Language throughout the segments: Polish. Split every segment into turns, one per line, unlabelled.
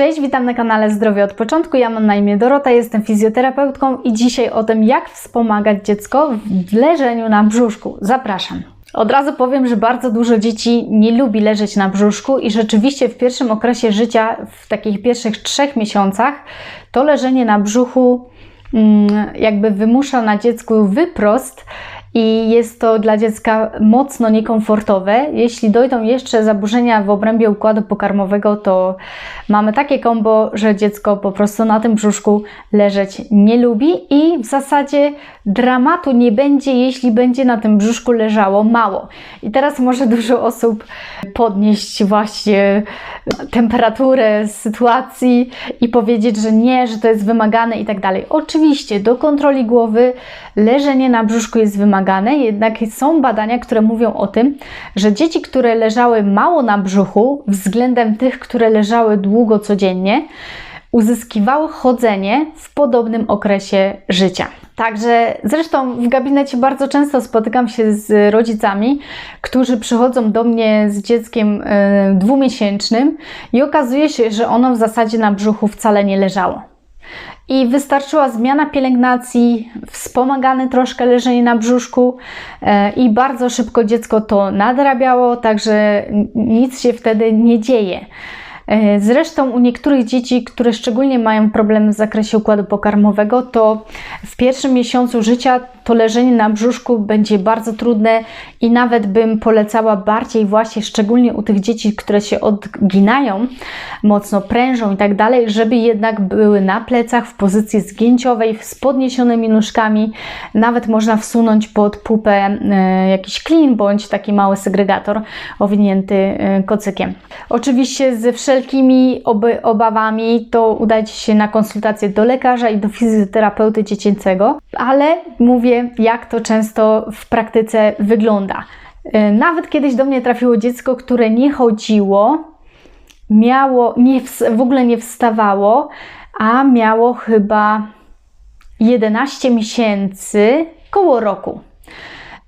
Cześć, witam na kanale Zdrowie od początku. Ja mam na imię Dorota, jestem fizjoterapeutką i dzisiaj o tym, jak wspomagać dziecko w leżeniu na brzuszku. Zapraszam. Od razu powiem, że bardzo dużo dzieci nie lubi leżeć na brzuszku i rzeczywiście w pierwszym okresie życia, w takich pierwszych trzech miesiącach, to leżenie na brzuchu mm, jakby wymusza na dziecku wyprost i jest to dla dziecka mocno niekomfortowe. Jeśli dojdą jeszcze zaburzenia w obrębie układu pokarmowego, to mamy takie kombo, że dziecko po prostu na tym brzuszku leżeć nie lubi i w zasadzie dramatu nie będzie, jeśli będzie na tym brzuszku leżało mało. I teraz może dużo osób podnieść właśnie temperaturę sytuacji i powiedzieć, że nie, że to jest wymagane i tak dalej. Oczywiście do kontroli głowy leżenie na brzuszku jest wymagane, jednak są badania, które mówią o tym, że dzieci, które leżały mało na brzuchu względem tych, które leżały długo codziennie, uzyskiwały chodzenie w podobnym okresie życia. Także zresztą w gabinecie bardzo często spotykam się z rodzicami, którzy przychodzą do mnie z dzieckiem y, dwumiesięcznym i okazuje się, że ono w zasadzie na brzuchu wcale nie leżało. I wystarczyła zmiana pielęgnacji, wspomagane troszkę leżenie na brzuszku y, i bardzo szybko dziecko to nadrabiało, także nic się wtedy nie dzieje. E, zresztą u niektórych dzieci, które szczególnie mają problemy w zakresie układu pokarmowego, to w pierwszym miesiącu życia to leżenie na brzuszku będzie bardzo trudne i nawet bym polecała bardziej właśnie, szczególnie u tych dzieci, które się odginają, mocno prężą i tak dalej, żeby jednak były na plecach w pozycji zgięciowej, z podniesionymi nóżkami. Nawet można wsunąć pod pupę e, jakiś klin bądź taki mały segregator owinięty e, kocykiem. Oczywiście ze wszelkimi obawami to udajcie się na konsultację do lekarza i do fizjoterapeuty dziecięcego, ale mówię jak to często w praktyce wygląda. E, nawet kiedyś do mnie trafiło dziecko, które nie chodziło, miało, nie, w ogóle nie wstawało, a miało chyba 11 miesięcy, koło roku.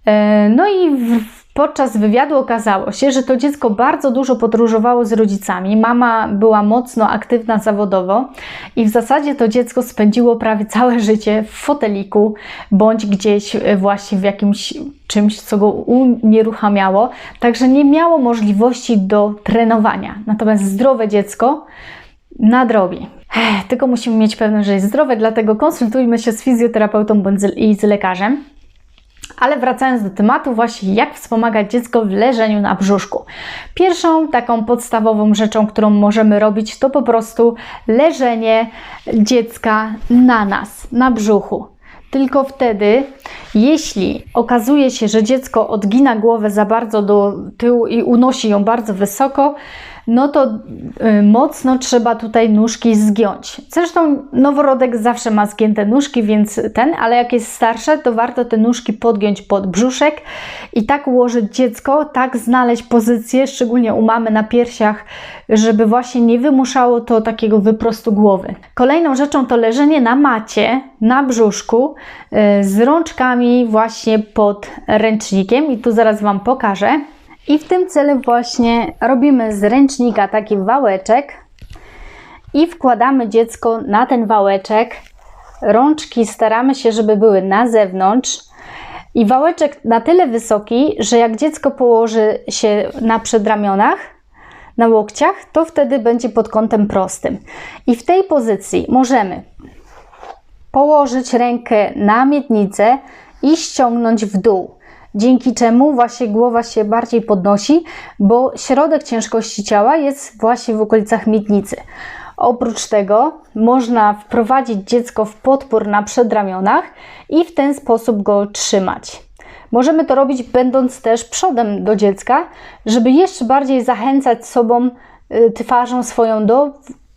E, no i w, Podczas wywiadu okazało się, że to dziecko bardzo dużo podróżowało z rodzicami. Mama była mocno aktywna zawodowo i w zasadzie to dziecko spędziło prawie całe życie w foteliku bądź gdzieś właśnie w jakimś czymś, co go unieruchamiało, także nie miało możliwości do trenowania. Natomiast zdrowe dziecko nadrobi. Tylko musimy mieć pewność, że jest zdrowe, dlatego konsultujmy się z fizjoterapeutą bądź i z lekarzem. Ale wracając do tematu, właśnie jak wspomagać dziecko w leżeniu na brzuszku. Pierwszą taką podstawową rzeczą, którą możemy robić, to po prostu leżenie dziecka na nas, na brzuchu. Tylko wtedy, jeśli okazuje się, że dziecko odgina głowę za bardzo do tyłu i unosi ją bardzo wysoko, no to y, mocno trzeba tutaj nóżki zgiąć. Zresztą noworodek zawsze ma zgięte nóżki, więc ten, ale jak jest starsze, to warto te nóżki podgiąć pod brzuszek i tak ułożyć dziecko, tak znaleźć pozycję, szczególnie u mamy na piersiach, żeby właśnie nie wymuszało to takiego wyprostu głowy. Kolejną rzeczą to leżenie na macie, na brzuszku, y, z rączkami właśnie pod ręcznikiem i tu zaraz Wam pokażę. I w tym celu właśnie robimy z ręcznika taki wałeczek i wkładamy dziecko na ten wałeczek. Rączki staramy się, żeby były na zewnątrz. I wałeczek na tyle wysoki, że jak dziecko położy się na przedramionach, na łokciach, to wtedy będzie pod kątem prostym. I w tej pozycji możemy położyć rękę na miednicę i ściągnąć w dół dzięki czemu właśnie głowa się bardziej podnosi, bo środek ciężkości ciała jest właśnie w okolicach miednicy. Oprócz tego można wprowadzić dziecko w podpór na przedramionach i w ten sposób go trzymać. Możemy to robić będąc też przodem do dziecka, żeby jeszcze bardziej zachęcać sobą y, twarzą swoją do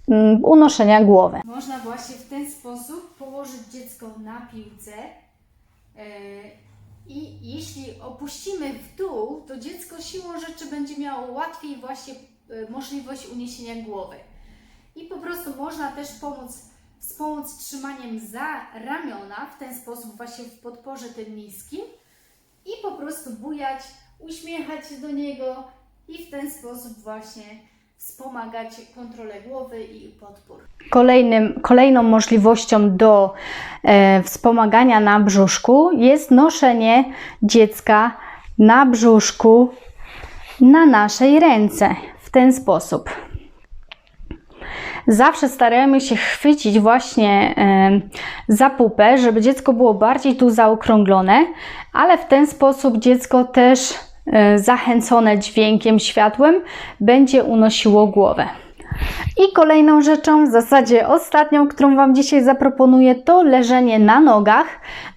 mm, unoszenia głowy.
Można właśnie w ten sposób położyć dziecko na piłce y, i jeśli opuścimy w dół, to dziecko siłą rzeczy będzie miało łatwiej właśnie y, możliwość uniesienia głowy. I po prostu można też pomóc, wspomóc trzymaniem za ramiona, w ten sposób właśnie w podporze tym niskim i po prostu bujać, uśmiechać się do niego i w ten sposób właśnie wspomagać kontrolę głowy i podpór.
Kolejnym, kolejną możliwością do e, wspomagania na brzuszku jest noszenie dziecka na brzuszku na naszej ręce w ten sposób. Zawsze staramy się chwycić właśnie e, za pupę, żeby dziecko było bardziej tu zaokrąglone, ale w ten sposób dziecko też zachęcone dźwiękiem, światłem będzie unosiło głowę. I kolejną rzeczą, w zasadzie ostatnią, którą Wam dzisiaj zaproponuję, to leżenie na nogach.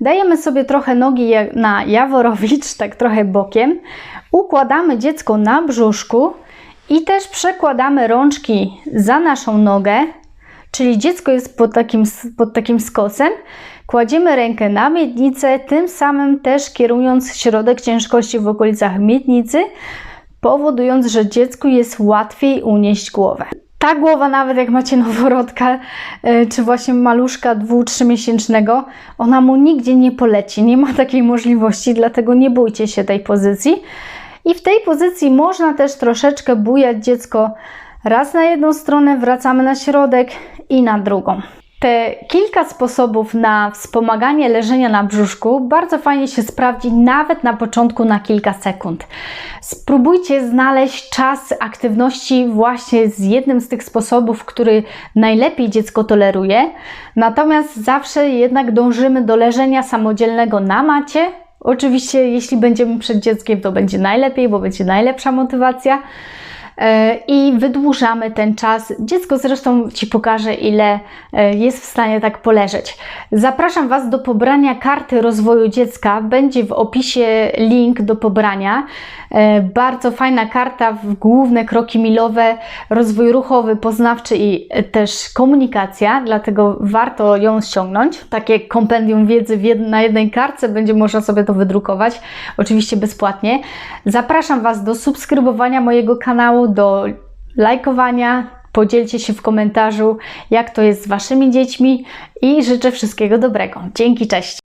Dajemy sobie trochę nogi na jaworowicz, tak trochę bokiem. Układamy dziecko na brzuszku i też przekładamy rączki za naszą nogę, czyli dziecko jest pod takim, pod takim skosem. Kładziemy rękę na miednicę, tym samym też kierując środek ciężkości w okolicach miednicy, powodując, że dziecku jest łatwiej unieść głowę. Ta głowa, nawet jak macie noworodka, e, czy właśnie maluszka dwu-, miesięcznego, ona mu nigdzie nie poleci, nie ma takiej możliwości, dlatego nie bójcie się tej pozycji. I w tej pozycji można też troszeczkę bujać dziecko raz na jedną stronę, wracamy na środek i na drugą. Te kilka sposobów na wspomaganie leżenia na brzuszku bardzo fajnie się sprawdzi nawet na początku na kilka sekund. Spróbujcie znaleźć czas aktywności właśnie z jednym z tych sposobów, który najlepiej dziecko toleruje. Natomiast zawsze jednak dążymy do leżenia samodzielnego na macie. Oczywiście, jeśli będziemy przed dzieckiem, to będzie najlepiej, bo będzie najlepsza motywacja i wydłużamy ten czas. Dziecko zresztą Ci pokaże, ile e, jest w stanie tak poleżeć. Zapraszam Was do pobrania karty rozwoju dziecka. Będzie w opisie link do pobrania. E, Bardzo fajna karta w główne kroki milowe, rozwój ruchowy, poznawczy i też komunikacja, dlatego warto ją ściągnąć. Takie kompendium wiedzy na jednej kartce będzie można sobie to wydrukować, oczywiście bezpłatnie. Zapraszam Was do subskrybowania mojego do lajkowania. Podzielcie się w komentarzu, jak to jest z Waszymi dziećmi i życzę wszystkiego dobrego. Dzięki, cześć!